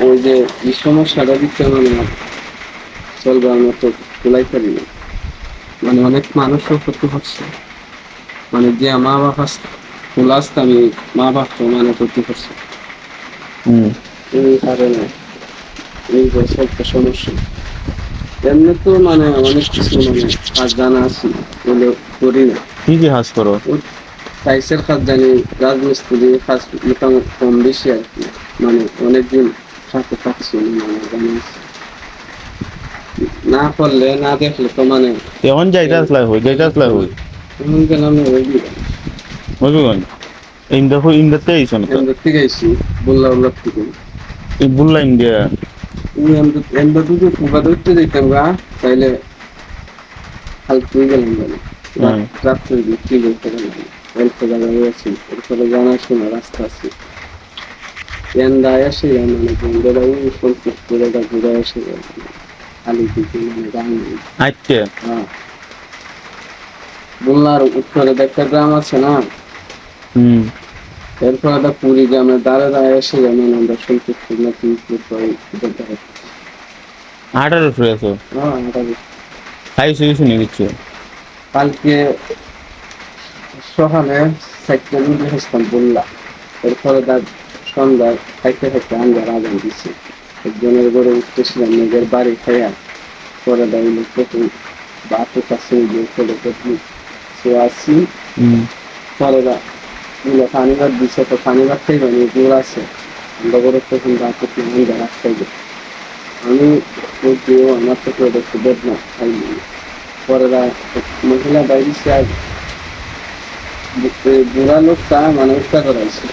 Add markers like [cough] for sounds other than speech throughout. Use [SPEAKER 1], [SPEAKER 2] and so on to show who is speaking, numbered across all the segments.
[SPEAKER 1] ওই যে এই সমস্যাটা দিতে মানে চলবার মতো তোলাই পারি না। মানে অনেক মানুষও ক্ষতি হচ্ছে। মানে যে মা বাবা ফুল আসতে আমি মা বাপকে মানে ক্ষতি করছে।
[SPEAKER 2] হুম।
[SPEAKER 1] এই কারণে এই যে সবটা সমস্যা। এমনি তো মানে অনেক কিছু মানে কাজ জানা আছে ওগুলো করি না।
[SPEAKER 2] কি কি হাস করো?
[SPEAKER 1] টাইসের কাজ জানি রাজমিস্ত্রি কাজ মোটামুটি কম বেশি আর কি। মানে অনেকদিন সাথে মানে জানা না করলে না দেখলে তো মানে
[SPEAKER 2] এখন যাইতে আসলাই হই যাইতে আসলাই হই।
[SPEAKER 1] এমন গেলাম ওই
[SPEAKER 2] বুঝবেন ইন্দা হই ইন্দাতে আইছো না তো
[SPEAKER 1] এমন থেকে এসি বললাম বললাম থেকে।
[SPEAKER 2] এই বুল্লা ইন্ডিয়া
[SPEAKER 1] এমন দুটো কুবা ধরতে যেতাম গা তাইলে হালকা হয়ে গেলাম মানে
[SPEAKER 2] হুম।
[SPEAKER 1] রাত্রে কি বলতে গেলাম? অল্প জায়গায় আছি এরপরে জানা শোনা রাস্তা আছে। এন্দায় আসে মানে বন্ধুরা ওই সম্পর্ক করে ঘুরে আসে খালি দিকে মানে গান
[SPEAKER 2] আইতে
[SPEAKER 1] হ্যাঁ বললার উত্তরে একটা গ্রাম আছে না?
[SPEAKER 2] হুম।
[SPEAKER 1] এরপরে একটা পুরী গ্রামের দ্বারে দ্বারে এসে যেমন আমরা সম্পর্ক নতুন হ্যাঁ
[SPEAKER 2] আটার উপরে আছো
[SPEAKER 1] এটা
[SPEAKER 2] খাইছো কিছু নেই কিচ্ছু
[SPEAKER 1] কালকে সকালে এসেছিলাম বললাম। এরপরে তার সন্ধ্যায় খাইতে খাইতে আমরা আদান দিচ্ছি একজনের ঘরে উঠতেছিলাম নিজের বাড়ি খাইয়া পরে দাঁড়িয়ে প্রথম বাপের কাছে গিয়ে ফেলে প্রথম সে
[SPEAKER 2] হুম।
[SPEAKER 1] পরে দা পানি ভাত দিছে তো পানি ভাত খাই মানে দূর আছে। আমরা করে তখন বাপে আমরা রাস্তায় যাই আমি ওই যে আমার থেকে দেখতে দেব না খাইনি পরে মহিলা বাইরে সে আর বুড়া লোকটা মানে উঠতে করাইছে।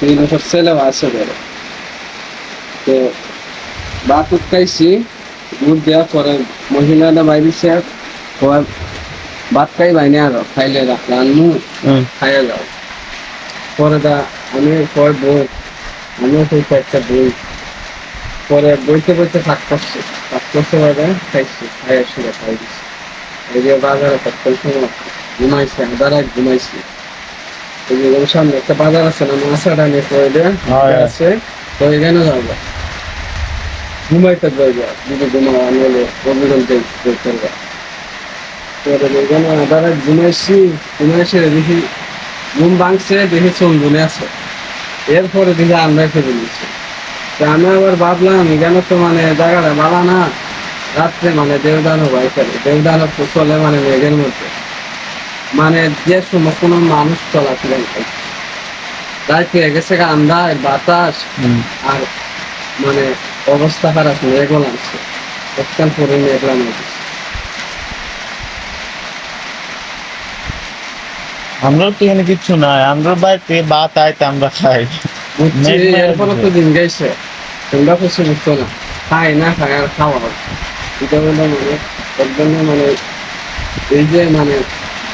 [SPEAKER 1] তিন বছর ছেলেও আছে বড় তো ভাত উঠকাইছি দুধ দেওয়ার পরে মহিলাটা বাইরে সে আর কয়, ভাত খাই বাইনে আরও খাইলে রাখলাম খাইয়া যাও পরে দা আমি কয় বই আমিও সেই কয়েকটা বই পরে বইতে বইতে থাক করছে থাক করছে বাবা খাইছি খাইয়া শুয়ে খাই দিছি এই যে বাজারে ঘুমাইছি আবার ঘুমাইছি। সামনে একটা বাজার আছে না মাছাটা নিয়ে কইলে
[SPEAKER 2] হ্যাঁ।
[SPEAKER 1] আছে তো এখানে যাব ঘুমাইতে যদি ঘুমাও অভিযোগ ঘুমাইছি ঘুমাইছি দেখি ঘুম ভাঙছে দেখি আছে। এরপরে দিকে আমরা ফেলে নিচ্ছি তো আমি আবার ভাবলাম এখানে তো মানে জায়গাটা ভালো না। রাত্রে মানে দেবদানও ফেলে দেবদানও চলে মানে মেঘের মধ্যে। মানে যে সময় কোনো মানুষ চলাফেরা করে। তাই পেয়ে গেছে আন্দাজ বাতাস আর মানে অবস্থা খারাপ পরে মেঘলা লাগছে
[SPEAKER 2] আমরা তো এখানে কিচ্ছু নাই। আমরা বাড়িতে ভাত আইতে আমরা খাই।
[SPEAKER 1] এরপরে তো দিন গাইছে তোমরা কিছু বুঝছ না। খাই না খাই আর খাওয়া এটা মানে একদম মানে এই যে মানে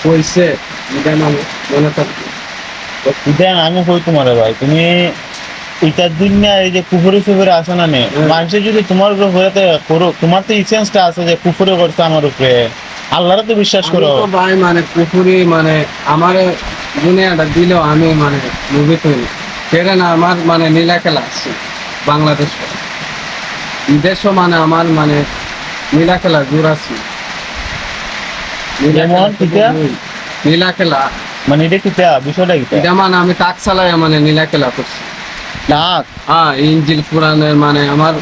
[SPEAKER 1] কইছে এটা মনে থাকবে
[SPEAKER 2] দেন আমি কই তোমারে ভাই তুমি এটার এই যে আসে না নে। মানুষের যদি তোমার উপরে হয়েতে করো তোমার তো ইসেন্সটা আছে যে করছে আমার উপরে আল্লাহরে তো বিশ্বাস করো।
[SPEAKER 1] ভাই মানে পুকুরি মানে আমার দুনিয়াটা দিলেও আমি মানে মুভি তৈরি সেটা না আমার মানে নীলা খেলা আছে বাংলাদেশ। দেশও মানে আমার মানে নীলা খেলা জোর আছে।
[SPEAKER 2] যেমন।
[SPEAKER 1] নীলা খেলা
[SPEAKER 2] মানে এটা কি বিষয়টা
[SPEAKER 1] এটা মানে আমি টাক চালাই মানে নীলা খেলা করছি।
[SPEAKER 2] ডাক
[SPEAKER 1] হ্যাঁ ইঞ্জিল পুরাণের মানে আমার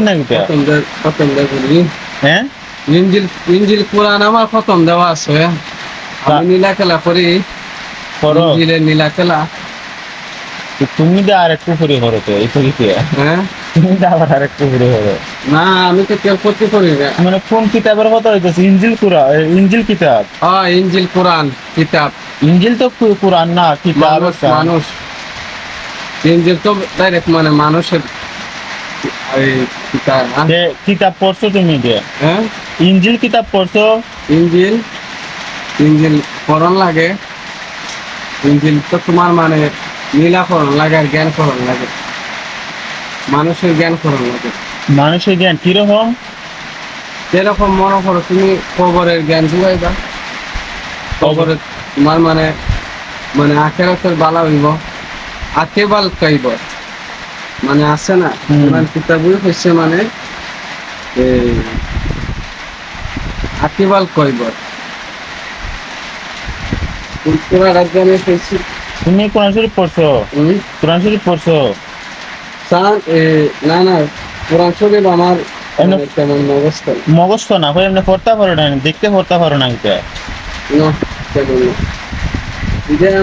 [SPEAKER 2] না
[SPEAKER 1] খতম দে- দে।
[SPEAKER 2] হ্যাঁ?
[SPEAKER 1] ইঞ্জিল ইঞ্জিল পুরাণ আমার খতম দেওয়া আছে। আমি নীলা খেলা করি
[SPEAKER 2] করো
[SPEAKER 1] ইঞ্জিলের নীলা খেলা
[SPEAKER 2] তুমি তো আর একটু করো তো এই তো কি
[SPEAKER 1] হ্যাঁ?
[SPEAKER 2] আবার
[SPEAKER 1] না আমি তো কেউ ক্ষতি করি
[SPEAKER 2] মানে কোন কিতাবের কথা হইতেছে? ইঞ্জিল কুরা ইঞ্জিল কিতাব?
[SPEAKER 1] হ্যাঁ ইঞ্জিল পুরাণ কিতাব।
[SPEAKER 2] ইঞ্জিল তো কু- না কিতাব
[SPEAKER 1] মানুষ
[SPEAKER 2] একটা।
[SPEAKER 1] মানুষ। ইঞ্জিল তো ডাইরেক্ট মানে মানুষের এই কিতাব হ্যাঁ?
[SPEAKER 2] পড়ছো তুমি যে।
[SPEAKER 1] হ্যাঁ?
[SPEAKER 2] ইঞ্জিল কিতাব পড়ছো?
[SPEAKER 1] ইঞ্জিল ইঞ্জিল করণ লাগে। ইঞ্জিল তো তোমার মানে নীলাকরণ লাগে আর জ্ঞান করণ লাগে। মানুষের জ্ঞান করণ লাগে
[SPEAKER 2] মানুষের জ্ঞান কীরকম?
[SPEAKER 1] যেরকম মনে করো তুমি কবরের জ্ঞান জুগাইবা কবরের তোমার মানে মানে আখেরাতের বালা হইব আখে বাল কাইব মানে আছে না। কোরআন কিতাবই হচ্ছে মানে আকিবাল পেয়েছি
[SPEAKER 2] তুমি কোরআন শরীফ পড়ছো? কোরআন শরীফ পড়ছো?
[SPEAKER 1] সান এ, না না কোরআন শরীফ আমার মানে তেমন।
[SPEAKER 2] মগজ তো না হয়ে এমনি পড়তে পারো না দেখতে পড়তে পারো না এটা
[SPEAKER 1] না তেমন না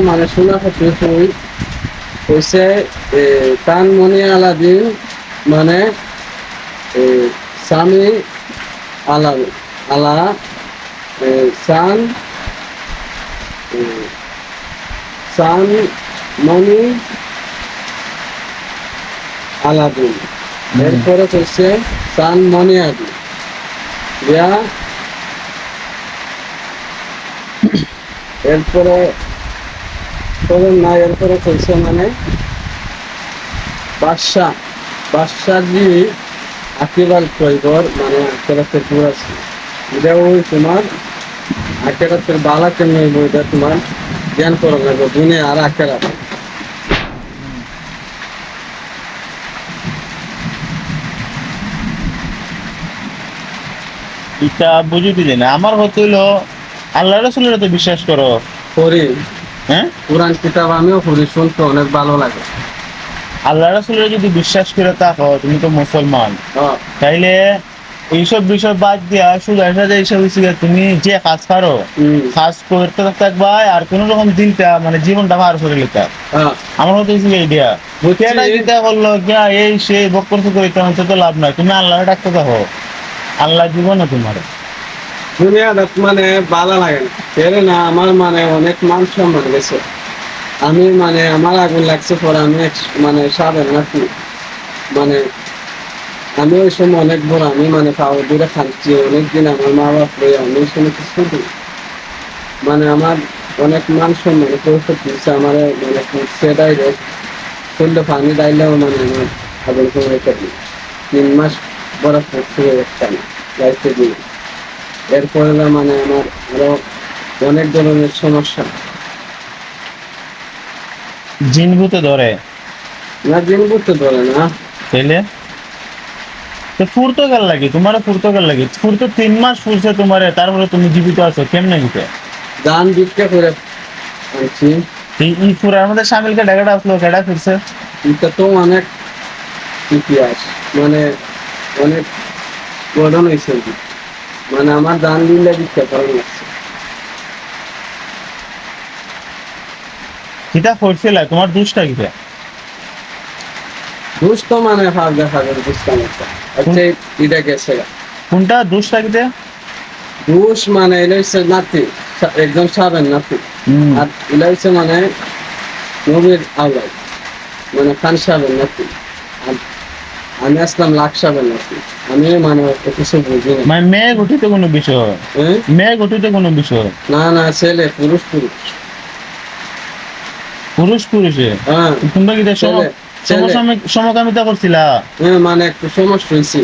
[SPEAKER 1] মানে শোনা হচ্ছে তুই হয়েছে তান মনি আলাদিন মানে স্বামী আলা আলা এ, সান সান মনি আলাদিন এরপরে হচ্ছে সান মনি আদি ইয়া এরপরে তবে না, এরপরে হচ্ছে মানে বাদশাহ বাদশাহ জি আকিবাল কইবর মানে আকেরাতের পুরাছি এটা ওই তোমার আকেরাতের বালা কেন এটা তোমার জ্ঞান করা দুনিয়া আর আকেরাত।
[SPEAKER 2] এটা বুঝিতে জানি আমার হতে হইল আল্লাহ রসুলের তো বিশ্বাস করো।
[SPEAKER 1] করি
[SPEAKER 2] হ্যাঁ?
[SPEAKER 1] কোরআন কিতাব আমিও পড়ি শুনতে অনেক ভালো লাগে।
[SPEAKER 2] আল্লাহ রসুলের যদি বিশ্বাস করে থাকো তুমি তো মুসলমান।
[SPEAKER 1] হ্যাঁ,
[SPEAKER 2] তাইলে এইসব বিষয় বাদ দিয়া শুধু যায় এইসব তুমি যে কাজ পারো কাজ করতে থাকবা আর কোন রকম দিনটা মানে জীবনটা ভার করে লিখা
[SPEAKER 1] হ্যাঁ,
[SPEAKER 2] আমার হতে হচ্ছে এইডিয়া।
[SPEAKER 1] বুঝছি।
[SPEAKER 2] কেটা চিন্তা করল এই সেই বক্কর করে তো লাভ নাই। তুমি আল্লাহ ডাকতে থাকো। আল্লাহ জীবনে তোমার?
[SPEAKER 1] দুনিয়াটা মানে ভালো লাগে না। না, আমার মানে অনেক মান সম্মান গেছে। আমি মানে আমার আগুন লাগছে পরে আমি মানে সাবেন নাকি মানে আমি ওই সময় অনেক বড়, আমি মানে পাওয়া দূরে খাচ্ছি অনেকদিন আমার মা বাপ লই আমি সময় কিছু। মানে আমার অনেক মান সম্মান পরিষদ দিচ্ছে আমার মানে সেটাই রে চললে পানি ডাইলেও মানে আমার আগুন করে তিন মাস বড় পড়ছে একটা লাইফে দিই এরপরে না মানে আমার আরও অনেক ধরনের সমস্যা।
[SPEAKER 2] জিন ভূতে ধরে?
[SPEAKER 1] না করতে ধরে না।
[SPEAKER 2] তাইলে? তো ফুরতো গেল লাগে তোমার ফুরতো গেল লাগে ফুরতো তিন মাস ফুরছে তোমারে তারপরে তুমি জীবিত আছো কেমনে গিতে
[SPEAKER 1] দান করে আনছি।
[SPEAKER 2] এই ই ফুরার মধ্যে সামিলকে ডাকাটা আসলো কেডা ফিরছে?
[SPEAKER 1] এটা তো অনেক ইতিহাস মানে অনেক গঠন হয়েছে মানে আমার দান ভিক্ষা করা লাগছে
[SPEAKER 2] কিতা করছিল তোমার দুষ্টা কিতা
[SPEAKER 1] দুষ তো মানে ভাব দেখা বুঝতাম আচ্ছা এটা গেছে।
[SPEAKER 2] কোনটা? দুষ্টা কিতা
[SPEAKER 1] দুষ মানে এটা হচ্ছে নাতি একজন সাবেন নাতি। আর এটা হচ্ছে মানে নবীর আওলাদ মানে খান সাহেবের নাতি। আমি আসলাম সাহেবের আমি মানে কিছু বুঝি না।
[SPEAKER 2] মানে মেয়ে গঠিত কোনো বিষয়
[SPEAKER 1] হ্যাঁ?
[SPEAKER 2] মেয়ে গঠিত কোনো বিষয়
[SPEAKER 1] না না ছেলে পুরুষ পুরুষ।
[SPEAKER 2] পুরুষ পুরুষে?
[SPEAKER 1] হ্যাঁ।
[SPEAKER 2] তোমরা সমসাময়িক সমকামিতা করছিলা?
[SPEAKER 1] হ্যাঁ মানে একটু সমস্যা হয়েছে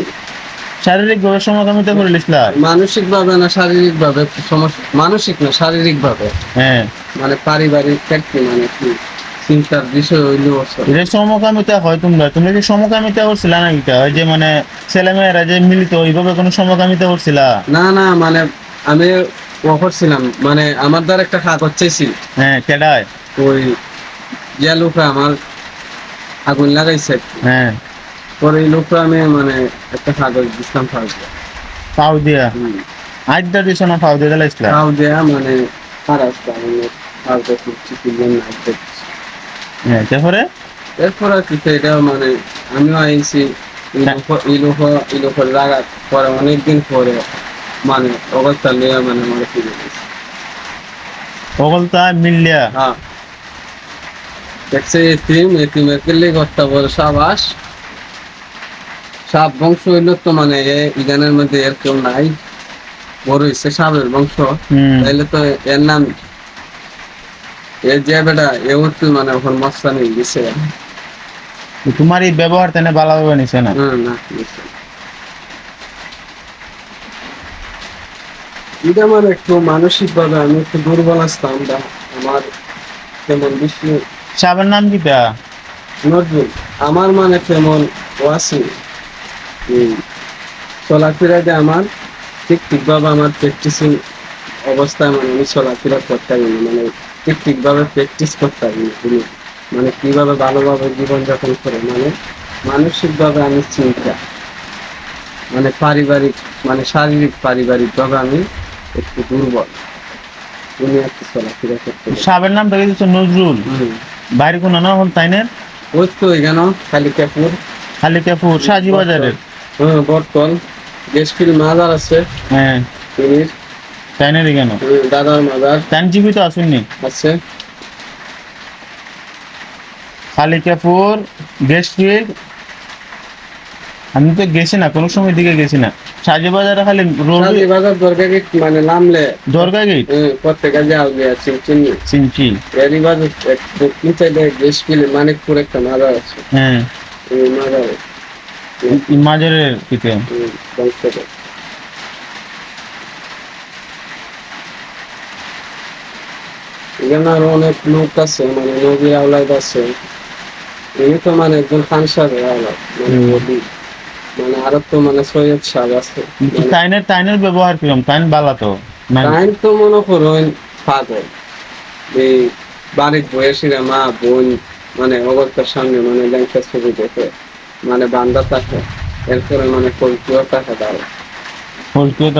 [SPEAKER 2] শারীরিক ভাবে সমকামিতা করে লিখলা
[SPEAKER 1] মানসিক ভাবে না শারীরিক ভাবে সমস্যা মানসিক না শারীরিক ভাবে
[SPEAKER 2] হ্যাঁ।
[SPEAKER 1] মানে পারিবারিক মানে কি চিন্তার বিষয় হইলেও
[SPEAKER 2] এটা সমকামিতা হয় তোমরা তোমরা কি সমকামিতা করছিলা না যে মানে যে মিলিত কোনো সমকামিতা করছিলা?
[SPEAKER 1] না না মানে আমি মানে আমার দ্বারা একটা কাগজ
[SPEAKER 2] হ্যাঁ কেডায়
[SPEAKER 1] ওই যে লোকটা আমার আগুন লাগাইছে।
[SPEAKER 2] হ্যাঁ।
[SPEAKER 1] পরে এই লোকটা আমি মানে একটা কাগজ দিছিলাম ফাউজে
[SPEAKER 2] পাও দিয়া? আড্ডা দিছ না পাও দিয়ে?
[SPEAKER 1] ফাউ দেয়া মানে আমি।
[SPEAKER 2] হ্যাঁ তারপরে?
[SPEAKER 1] এরপর আর কি এটা মানে আমিও আইছি এই লোকের লাগা পরে অনেকদিন পরে মানে মানে ফিরে গেছে।
[SPEAKER 2] মিললিয়া
[SPEAKER 1] হ্যাঁ। দেখছে এতিম এতিমের কেলে করতে বলে সাবাস। সাপ বংশ হইল তো মানে ইগানের মধ্যে এর কেউ নাই। বড় হইছে সাপের বংশ। তাইলে তো এর নাম যে বেটা মানে মস্তানি
[SPEAKER 2] তোমার এই ব্যবহার তেনে নিছে না?
[SPEAKER 1] না এটা আমার একটু মানসিক ভাবে আমি একটু দুর্বল আসতাম আমার তেমন বেশি
[SPEAKER 2] সাবের নাম কিতা
[SPEAKER 1] নজরুল। আমার মানে কেমন ওয়াসি চলাফেরাতে আমার ঠিক ঠিকভাবে আমার প্র্যাকটিসিং অবস্থায় মানে আমি চলাফেরা করতে মানে ঠিকভাবে প্র্যাকটিস করতে হবে না মানে কীভাবে ভালোভাবে জীবনযাপন করে মানে মানসিকভাবে আমি চিন্তা মানে পারিবারিক মানে শারীরিক পারিবারিক ভাবে আমি একটু দুর্বল। তুমি একটু চলাফেরা করতে।
[SPEAKER 2] সাবের নাম দেখে দিচ্ছ নজরুল। বাইরে কোনো না হল তাইনের?
[SPEAKER 1] ওই তো এখানে খালি কাপুর
[SPEAKER 2] খালি কাপুর সাজি বাজারের
[SPEAKER 1] হ্যাঁ বর্তল গেস্টিল মাদার আছে।
[SPEAKER 2] হ্যাঁ। তাইনের কেন?
[SPEAKER 1] দাদার মাদার।
[SPEAKER 2] তাইন জীবিত আসেননি।
[SPEAKER 1] আছে।
[SPEAKER 2] খালি কাপুর গেস্ট ফিল্ড আমি তো গেছি না কোনো সময় দিকে গেছি না। সাজি বাজারে খালি
[SPEAKER 1] শান্তি বাজার গেট মানে নামলে
[SPEAKER 2] দরগা গেট?
[SPEAKER 1] হ্যাঁ, প্রত্যেকে যাও গিয়া চিনি
[SPEAKER 2] চিনছি।
[SPEAKER 1] এরই বাজার এক- দক্ষিণ সাইডে গেস্টিল মানিকপুর একটা মাদার আছে।
[SPEAKER 2] হ্যাঁ।
[SPEAKER 1] এই মাদার।
[SPEAKER 2] ই মাজারের পিতে
[SPEAKER 1] এখানে আরও অনেক লোক আছে মানে নবীর আওলাদ আছে। ইনি তো মানে একজন খান সাহেবের আওলাদ মানে। নবী। মানে আরও তো মানে সৈয়দ সাহেব আছে। মানে
[SPEAKER 2] তাইনের তাইনের ব্যবহার কিরম? তাইন বালা তো। মানে
[SPEAKER 1] টাইম তো মনে করুন পাগল। এই বাড়ির বয়সীরা মা বোন মানে অগত্যের সামনে মানে ল্যাংটা ছবি দেখে মানে বান্দা থাকে এরপরে মানে কলকিও থাকে তার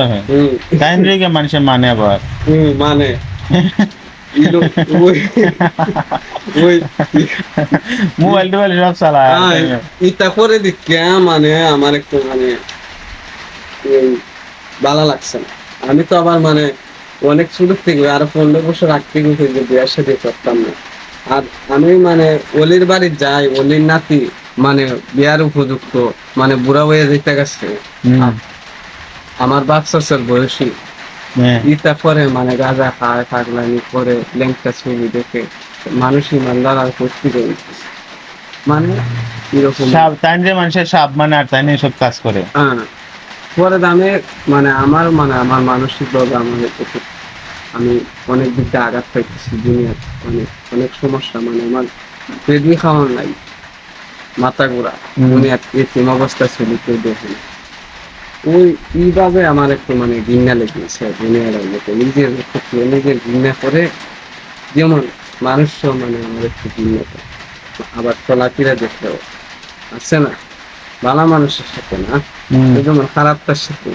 [SPEAKER 2] হ্যাঁ
[SPEAKER 1] হম।
[SPEAKER 2] তাইন রেগে মানুষের মানে আবার।
[SPEAKER 1] হম মানে। [laughs]
[SPEAKER 2] মোবাইল টোবাইল সব চালায়
[SPEAKER 1] আয়, ইটা করে দিকে মানে আমার একটু মানে এই ভালো লাগছে না। আমি তো আবার মানে অনেক ছোট থেকে আরও পনেরো বছর আগ থেকে যে বিয়ের সাথে করতাম না। আর আমি মানে অলির বাড়ি যাই অলির নাতি মানে বিয়ার উপযুক্ত মানে বুড়া হয়ে যেতে গেছে। আমার বাচ্চার বয়সী। ইটা করে মানে গাঁজা খায় পাগলামি করে ল্যাংটা ছবি দেখে মানুষই মান্দার আর করতে মানে এরকম।
[SPEAKER 2] সাপ তাইন রে মানুষের সাপ মানে আর তাইন সব কাজ করে।
[SPEAKER 1] হ্যাঁ। পরে দামে মানে আমার মানে আমার মানসিক ভাবে একটু আমি অনেক দিক দিয়ে আঘাত পাইতেছি দুনিয়ার অনেক অনেক সমস্যা মানে আমার পেডমি খাওয়ান নাই। মাথা ঘোরা। দুনিয়ার এতিম অবস্থা ছিল কেউ দেখে না। ওই এইভাবে আমার একটু মানে ঘৃণা লেগেছে দুনিয়ার মতো নিজের নিজের ঘৃণা করে যেমন মানুষ মানে আমার একটু ঘৃণা করে। আবার চলাফেরা দেখলেও আছে না ভালো মানুষের সাথে না যেমন খারাপটার সাথে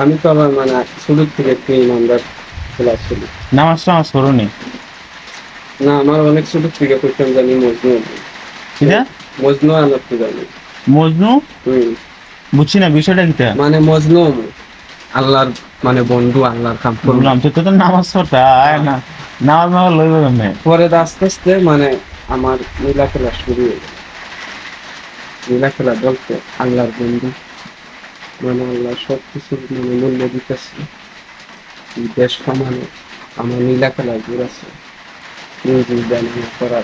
[SPEAKER 1] আমি তো আবার মানে শুরু থেকে একটু ইমানদার খোলা ছিল।
[SPEAKER 2] নামাজ টামাজ করুনি
[SPEAKER 1] না আমার অনেক ছোট থেকে করতাম জানি মজনু। মজনু তো জানি
[SPEAKER 2] মজনু?
[SPEAKER 1] হম।
[SPEAKER 2] বুঝছি না বিষয়টা কিটা
[SPEAKER 1] মানে মজনু আল্লাহর মানে বন্ধু আল্লাহর কাম করলাম
[SPEAKER 2] তো তো নামাজ পড়তা না নামাজ লইব কেমনে?
[SPEAKER 1] পরে আস্তে আস্তে মানে আমার নীলা খেলা শুরু হয়ে খেলা বলতে আল্লাহর বন্ধু মানে আল্লাহ সব কিছু মানে মূল্য দিতেছে। দেশ সমানে আমার নীলা খেলা দূর আছে। মিউজিক বানানো করার।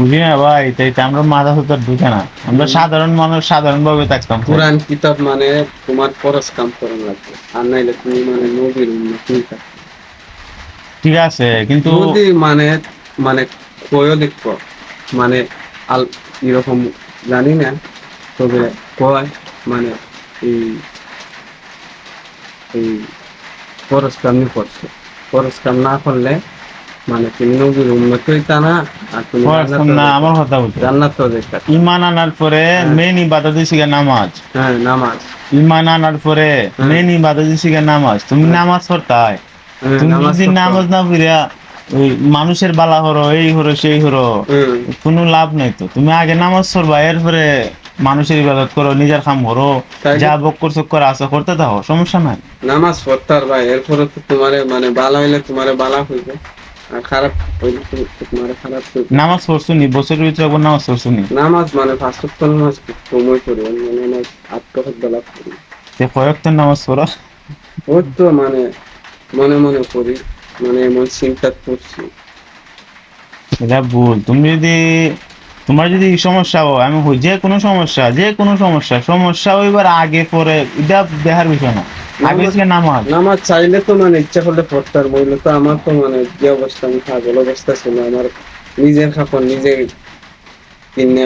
[SPEAKER 2] বুঝি না ভাই তাই আমরা মাথা হতে ঢুকে না। আমরা সাধারণ মানুষ সাধারণ ভাবে থাকতাম।
[SPEAKER 1] কোরআন কিতাব মানে তোমার খরচ কাম করা লাগবে। আর নাইলে তুমি মানে নবীর উন্নতি
[SPEAKER 2] ঠিক আছে কিন্তু
[SPEAKER 1] যদি মানে মানে কয়ও দেখব মানে আল এরকম জানি না তবে কয় মানে এই এই খরচ কাম করছে খরচ কাম না করলে মানে তুমি নবীর উন্নতি হইতা না
[SPEAKER 2] না আমার কথা বলতে
[SPEAKER 1] জান্নাত তো
[SPEAKER 2] ইমান আনার পরে মেন ইবাদত শিখে নামাজ।
[SPEAKER 1] হ্যাঁ নামাজ।
[SPEAKER 2] ইমান আনার পরে মেন ইবাদত শিখে নামাজ। তুমি নামাজ পড়তাই।
[SPEAKER 1] হ্যাঁ,
[SPEAKER 2] তুমি যদি নামাজ না পড়িয়া মানুষের বালা হরো এই হরো সেই হরো কোনো লাভ নাই তো। তুমি আগে নামাজ পড়বা এরপরে মানুষের ইবাদত করো নিজের কাম করো
[SPEAKER 1] তাই
[SPEAKER 2] যা বক্কর চক্কর আছে করতে থাকো সমস্যা নাই।
[SPEAKER 1] নামাজ পড়তার ভাই এরপরে তো তোমারে মানে বালা হইলে তোমারে বালা হইবে। খারাপ মানে খারাপ
[SPEAKER 2] নামাজ পড়ছুনি? বছরের ভিতরে একবার নামাজ পড়ছুনি?
[SPEAKER 1] নামাজ মানে ফাঁসত্ব নামাজ খুব সময় করি মানে আমার আত্মহাত বেলা করি
[SPEAKER 2] তে কয়েকটা নামাজ পড়া?
[SPEAKER 1] ওই তো মানে মনে মনে করি মানে এমন চিন্তা করছি।
[SPEAKER 2] এটা ভুল। তুমি যদি তোমার যদি এই সমস্যা হয় আমি হই যে কোনো সমস্যা যে কোনো সমস্যা সমস্যা হইবার আগে পরে এটা দেখার বিষয় না। আগে হচ্ছে নামাজ।
[SPEAKER 1] নামাজ চাইলে তো মানে ইচ্ছা করলে পড়তে পারব তো আমার তো মানে যে অবস্থা আমি পাগল অবস্থা ছিল আমার নিজের খাপন নিজে কিনে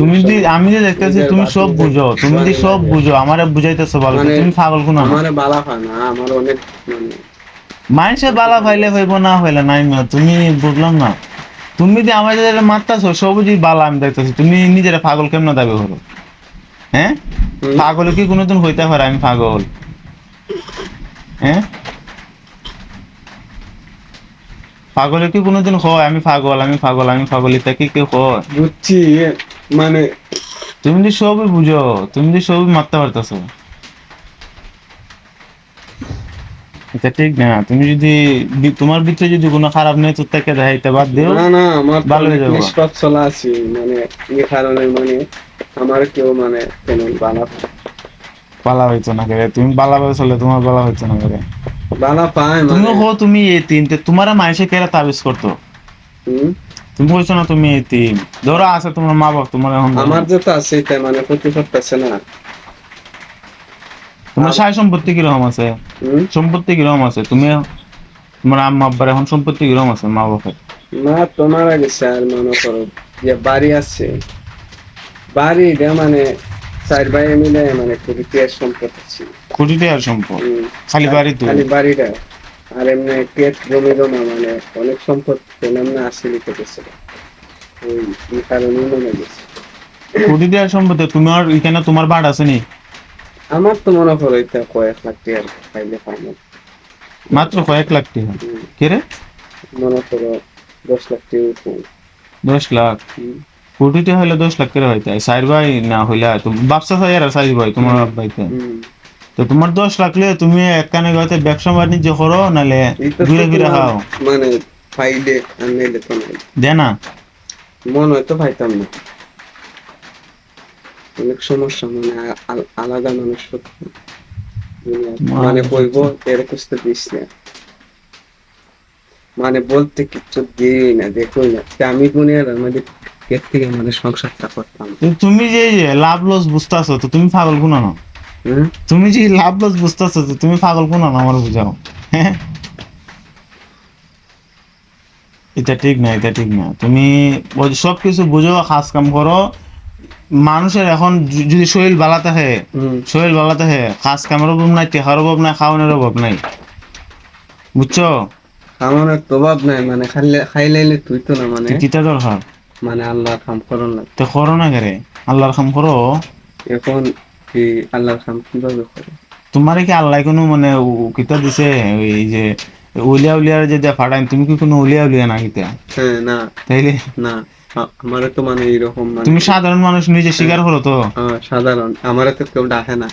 [SPEAKER 2] তুমি যদি আমি যে দেখতেছি তুমি সব বুঝো তুমি যদি
[SPEAKER 1] মানে
[SPEAKER 2] সব। বুঝো আমারে বুঝাইতেছো ভালো
[SPEAKER 1] মানে
[SPEAKER 2] তুমি পাগল কোন
[SPEAKER 1] আমার বালা না আমার অনেক মানে
[SPEAKER 2] মানুষের বালা ফাইলে হইব না হইলে নাই তুমি বুঝলাম না। তুমি যে আমাদের মারতাছো সব যদি বালা আমি দেখতেছি। তুমি নিজের পাগল কেমন দাবি হলো হ্যাঁ। পাগল কি কোনোদিন হইতে পারে আমি পাগল? হ্যাঁ? পাগল কি কোনোদিন হয়? আমি পাগল আমি পাগল আমি পাগল এটা কি কেউ হয়
[SPEAKER 1] বুঝছি মানে
[SPEAKER 2] তুমি যদি সবই বুঝো তুমি যদি সবই মারতে পারতেছো। এটা ঠিক না তুমি যদি তোমার ভিতরে যদি কোনো খারাপ নেই তোর থেকে দেখাইতে বাদ দিও।
[SPEAKER 1] না না আমার
[SPEAKER 2] ভালো হয়ে যাব।
[SPEAKER 1] নিষ্পাপ চলা আছি মানে এই কারণে মানে আমার কেউ মানে তেমন বালা
[SPEAKER 2] বালা হইতো না করে তুমি বালা ভাবে চলে তোমার বালা হইতো না করে।
[SPEAKER 1] বালা পায়
[SPEAKER 2] তুমি
[SPEAKER 1] মানে
[SPEAKER 2] হো তুমি এই তিনটে তোমার মানুষে কেরা তাবিজ করতো। তুমি বলছো না তুমি এই তিন। ধরো আছে তোমার মা বাবা তোমার এখন
[SPEAKER 1] আমার যেটা আছে এটা মানে ক্ষতি করতেছে না।
[SPEAKER 2] তোমার সাই সম্পত্তি কীরকম আছে? সম্পত্তি কীরকম আছে? তুমি তোমার আম্মা আব্বার এখন সম্পত্তি কীরকম আছে মা বাবার
[SPEAKER 1] না তোমার আগে স্যার মনে করো যে বাড়ি আছে। বাড়ি এটা মানে চার ভাই মিলে মানে খুবই টিয়ার সম্পত্তি ছিল
[SPEAKER 2] কোটি টাকার সম্পদ। খালি বাড়ি তো?
[SPEAKER 1] খালি বাড়িটা। আর এমনি পেট জমি জমা মানে অনেক সম্পত্তি এমনি আসিলি কেটেছিল ওই এই কারণে মনে গেছে
[SPEAKER 2] কোটি টাকার সম্পত্তি তোমার এখানে তোমার বাড় আছে নি?
[SPEAKER 1] আমার তো মনে করো এটা কয়েক লাখ টিয়ার পাইলে পাইলে
[SPEAKER 2] মাত্র কয়েক লাখ টাকা। কে রে?
[SPEAKER 1] মনে করো দশ লাখ উপর।
[SPEAKER 2] দশ লাখ?
[SPEAKER 1] হুম।
[SPEAKER 2] কোটি টাকা হইলে দশ লাখ করে হইতে চার ভাই না হইলে তুমি ব্যবসা হয় আর চার ভাই তোমার ভাইতে তো তোমার দশ লাখ লে তুমি একখানে গাইতে ব্যবসা বাণিজ্য করো নালে ঘুরে ঘুরে খাও।
[SPEAKER 1] মানে পাইলে আর নিলে তো
[SPEAKER 2] না।
[SPEAKER 1] মনে হয় তো পাইতাম না। অনেক সমস্যা মানে আলাদা মানুষ মানে কইব এর কুস্তে দিস না। মানে বলতে কিচ্ছু দিই না দেখোই না আমি দুনিয়ার আমাদের এর থেকে মানে সংসারটা করতাম।
[SPEAKER 2] তুমি যে লাভ লস বুঝতেছো তো তুমি পাগল কোন না। তুমি যে লাভ লস বুঝতেছো তো তুমি পাগল কোন না আমার বুঝাও। হ্যাঁ? এটা ঠিক না এটা ঠিক না। তুমি ওই সব কিছু বুঝো কাজ কাম করো মানুষের এখন যদি শরীর ভালো থাকে শরীর ভালো থাকে কাজ কামের অভাব নাই টেকার অভাব নাই খাওয়ানোর অভাব নাই। বুঝছ?
[SPEAKER 1] এক প্রভাব নাই মানে খাইলে খাইলাইলে তুই তো না মানে
[SPEAKER 2] কিতা দরকার?
[SPEAKER 1] মানে আল্লাহ কাম করন না।
[SPEAKER 2] তো করো না কেরে? আল্লাহর কাম করো।
[SPEAKER 1] এখন কি আল্লাহর কাম কীভাবে করে?
[SPEAKER 2] তোমার কি আল্লাহ কোনো মানে কিতা দিছে? ওই যে উলিয়া উলিয়ার যে ফাটাইন তুমি কি কোনো উলিয়া উলিয়া না কিতা?
[SPEAKER 1] হ্যাঁ না।
[SPEAKER 2] তাইলে
[SPEAKER 1] না। আ- আমারে তো মানে এইরকম মানে
[SPEAKER 2] তুমি সাধারণ মানুষ নিজে স্বীকার করো তো?
[SPEAKER 1] সাধারণ। আমারে তো কেউ ডাকে না।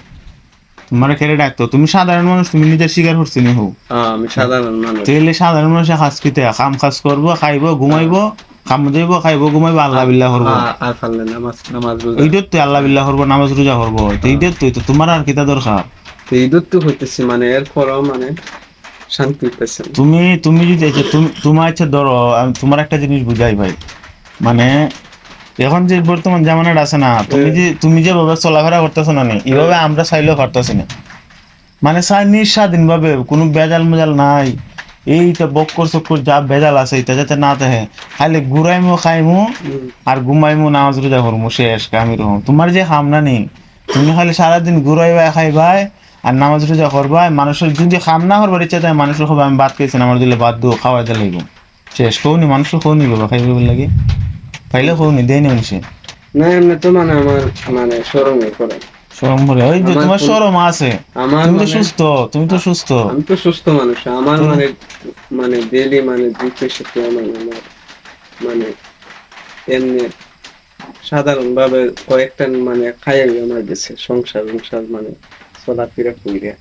[SPEAKER 2] তোমার কেড়ে ডাকতো? তুমি সাধারণ মানুষ তুমি নিজের স্বীকার করছি নি হো?
[SPEAKER 1] আমি সাধারণ মানুষ।
[SPEAKER 2] তাইলে সাধারণ মানুষের কাজ কিতে কাম কাজ করব খাইবো ঘুমাইবো খাম দিব খাইবো ঘুমাইবো আল্লাহ বিল্লাহ করব।
[SPEAKER 1] আর পারলে নামাজ নামাজ রোজা।
[SPEAKER 2] এইটার তো আল্লাহ বিল্লাহ করব নামাজ রোজা করব। এইটার তো তো তোমার আর কিতা দরকার?
[SPEAKER 1] তো ঈদত তো হইতেছে মানে এর পরও মানে শান্তি
[SPEAKER 2] তুমি তুমি যদি তুমি- তোমার ইচ্ছে ধরো তোমার একটা জিনিস বুঝাই ভাই। মানে এখন যে বর্তমান জামানাটা আছে না তুমি যে তুমি যেভাবে চলাফেরা করতেছো না নি, এইভাবে আমরা চাইলেও পারতেছি না। মানে চাই নিঃস্বাধীন ভাবে কোনো বেজাল মেজাল নাই। এইটা বক্কর চক্কর যা বেজাল আছে এটা যাতে না থাকে। খালি ঘুরাইমো খাইমো আর ঘুমাইমো নামাজ রোজা করব শেষ আমি রকম তোমার যে হামনা নেই তুমি খালি সারাদিন ঘুরাইবাই খাইবাই আর নামাজ রোজা করবাই মানুষের যদি খাম না করবার ইচ্ছা থাকে মানুষের হবে আমি বাদ খেয়েছি আমার দিলে বাদ দেবো খাওয়াই দিলে শেষ কৌনি মানুষের কৌনি বাবা খাইবে বলে লাগে। খাইলে কৌনি দেয় নি মানুষে।
[SPEAKER 1] না এমনি তো মানে আমার মানে সরমে করে।
[SPEAKER 2] সরম করে। ওই যে তোমার সরম আছে।
[SPEAKER 1] আমার
[SPEAKER 2] তুমি তো
[SPEAKER 1] মানে-
[SPEAKER 2] সুস্থ তুমি তো সুস্থ।
[SPEAKER 1] আমি তো সুস্থ মানুষ। আমার মানে মানে ডেলি মানে পয়সা তো মানে মানে এমনি সাধারণ ভাবে কয়েকটা মানে খাইয়ে আমার গেছে সংসার সংসার মানে চলাফেরা কইরা।